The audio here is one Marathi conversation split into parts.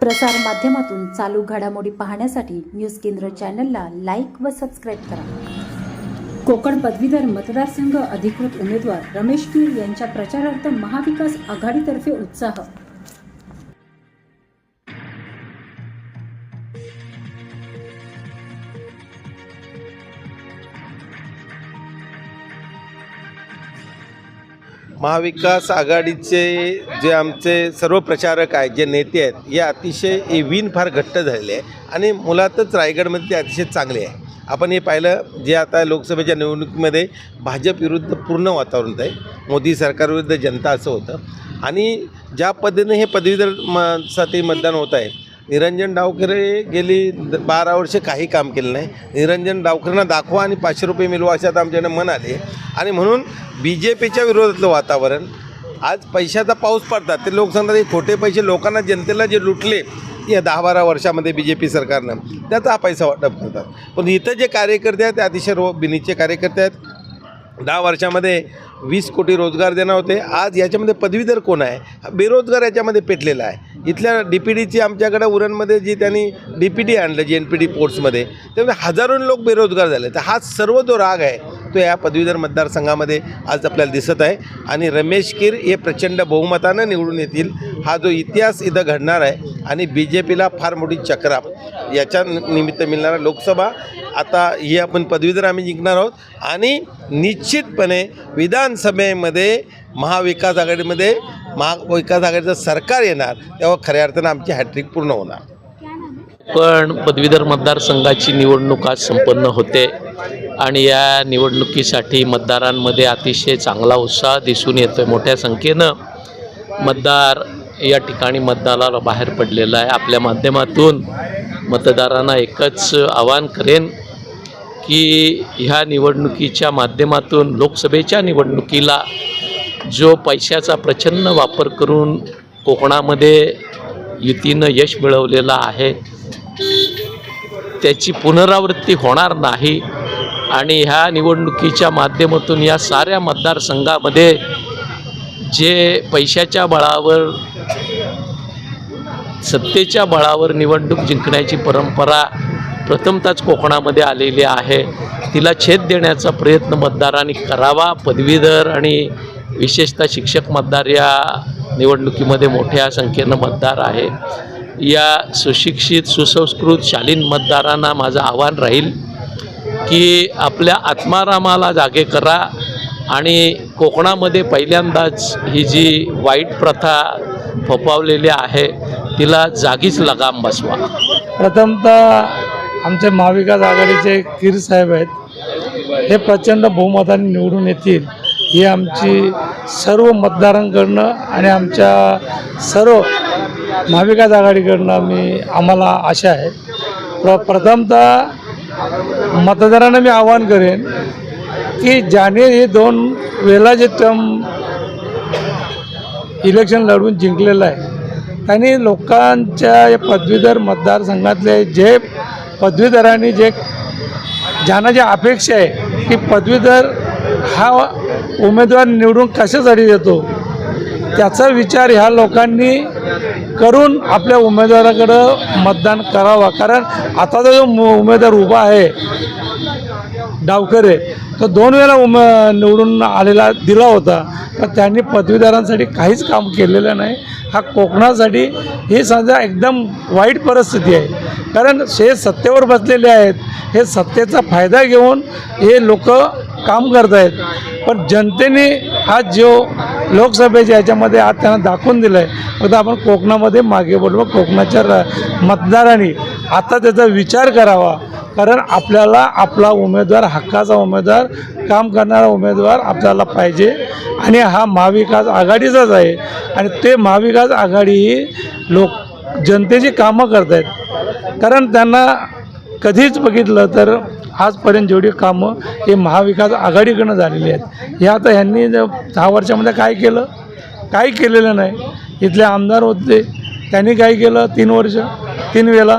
प्रसार माध्यमातून चालू घडामोडी पाहण्यासाठी न्यूज केंद्र चॅनलला लाईक व सबस्क्राईब करा. कोकण पदवीधर मतदारसंघ अधिकृत उमेदवार रमेश पीर यांच्या प्रचारार्थ महाविकास आघाडीतर्फे उत्साह महाविकास आघाडीचे जे आमचे सर्व प्रचारक आहेत जे नेते आहेत हे अतिशय हे विण फार घट्ट झालेले आहे. आणि मुलातच रायगडमध्ये ते अतिशय चांगले आहे. आपण हे पाहिलं जे आता लोकसभेच्या निवडणुकीमध्ये भाजप विरुद्ध पूर्ण वातावरण आहे. मोदी सरकारविरुद्ध जनता असं होतं. आणि ज्या पद्धतीने हे पदवीधर म साठी मतदान होत आहे निरंजन डावकरे गेली द बारा वर्षे काही काम केलं नाही. निरंजन डावकरेंना दाखवा आणि पाचशे रुपये मिळवा असे आता आमच्याकडे मन आले आणि म्हणून बी जे पीच्या विरोधातलं वातावरण आज पैशाचा पाऊस पडतात. ते लोक सांगतात हे खोटे पैसे लोकांना जनतेला जे लुटले या दहा बारा वर्षामध्ये बी जे पी सरकारनं त्याचा हा पैसा वाटप करतात. पण इथं जे कार्यकर्ते आहेत ते अतिशय रो बिनीचे कार्यकर्ते आहेत. दहा वर्षामध्ये वीस कोटी रोजगार देणार होते. आज याच्यामध्ये पदवीधर कोण आहे? हा बेरोजगार याच्यामध्ये पेटलेला आहे. इथल्या डी पी डीची आमच्याकडे उरणमध्ये जी त्यांनी डी पी डी आणलं जी एन पी डी पोर्ट्समध्ये त्यामुळे हजारो लोक बेरोजगार झाले. तर हा सर्व जो राग आहे तो या पदवीधर मतदारसंघामध्ये आज आपल्याला दिसत आहे. आणि रमेश कीर हे प्रचंड बहुमतानं निवडून येतील. हा जो इतिहास इथं घडणार आहे आणि बी जे पीला फार मोठी चक्रा याच्या निमित्त मिळणारा लोकसभा आता ही आपण पदवीधर आम्ही जिंकणार आहोत. आणि निश्चितपणे विधानसभेमध्ये महाविकास आघाडीमध्ये महाविकास आघाडीचं सरकार येणार तेव्हा खऱ्या अर्थानं आमची हॅट्रिक पूर्ण होणार. पण पदवीधर मतदारसंघाची निवडणूक आज संपन्न होते आणि या निवडणुकीसाठी मतदारांमध्ये अतिशय चांगला उत्साह दिसून येतो आहे मोठ्या संख्येनं. मतदार या ठिकाणी मतदानाला बाहेर पडलेला आहे. आपल्या माध्यमातून मतदारांना एकच आवाहन करेन की ह्या निवडणुकीच्या माध्यमातून लोकसभेच्या निवडणुकीला जो पैशाचा प्रचंड वापर करून कोकणामध्ये युतीनं यश मिळवलेलं आहे त्याची पुनरावृत्ती होणार नाही आणि ह्या निवडणुकीच्या माध्यमातून या साऱ्या मतदारसंघामध्ये जे पैशाच्या बळावर सत्तेच्या बळावर निवडणूक जिंकण्याची परंपरा प्रथमतच कोकणामध्ये आलेली आहे तिला छेद देण्याचा प्रयत्न मतदारांनी करावा. पदवीधर आणि विशेषतः शिक्षक मतदार या निवडणुकीमध्ये मोठ्या संख्येनं मतदार आहे या सुशिक्षित सुसंस्कृत शालीन मतदारांना माझं आव्हान राहील की आपल्या आत्मारामाला जागे करा आणि कोकणामध्ये पहिल्यांदाच ही जी वाईट प्रथा फोफावलेली आहे तिला जागीच लगाम बसवा. प्रथमतः आमचे महाविकास आघाडीचे कीर साहेब आहेत. हे प्रचंड बहुमताने निवडून येतील. ही आमची सर्व मतदारांकडनं आणि आमच्या सर्व महाविकास आघाडीकडनं मी आम्हाला आशा आहे. प्र प्रथमतः मतदारांना मी आवाहन करेन की ज्याने हे दोन वेळा जे टर्म इलेक्शन लढवून जिंकलेलं आहे त्यांनी लोकांच्या या पदवीधर मतदारसंघातले जे पदवीधरांनी जे ज्यांना जे अपेक्षा आहे की पदवीधर हा उमेदवार निवडून कशासाठी देतो त्याचा विचार ह्या लोकांनी करून आपल्या उमेदवाराकडं मतदान करावा. कारण आताचा जो मु- उमेदवार उभा आहे डावकरे तो दोन वेळा उम निवडून आलेला दिला होता. तर त्यांनी पदवीधरांसाठी काहीच काम केलेलं नाही. हा कोकणासाठी ही सध्या एकदम वाईट परिस्थिती आहे. कारण हे सत्तेवर बसलेले आहेत. हे सत्तेचा फायदा घेऊन हे लोक काम करत आहेत पण जनतेने हा जो लोकसभेच्या याच्यामध्ये आज त्यांना दाखवून दिलं आहे फक्त आपण कोकणामध्ये मागे बोलवं कोकणाच्या र मतदारांनी आता त्याचा विचार करावा. कारण आपल्याला आपला उमेदवार हक्काचा उमेदवार काम करणारा उमेदवार आपल्याला पाहिजे. आणि हा महाविकास आघाडीचाच आहे. आणि ते महाविकास आघाडी ही लोक जनतेची कामं करत आहेत कारण त्यांना कधीच बघितलं तर आजपर्यंत जेवढी कामं हे महाविकास आघाडीकडनं झालेली आहेत. हे आता ह्यांनी दहा वर्षामध्ये काय केलं? काही केलेलं नाही. इथले आमदार होते त्यांनी काय केलं? तीन वर्ष तीन वेळा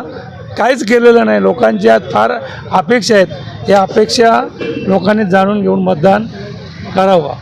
काहीच केलेलं नाही. लोकांच्या फार अपेक्षा आहेत. या अपेक्षा लोकांनी जाणून घेऊन मतदान करावं.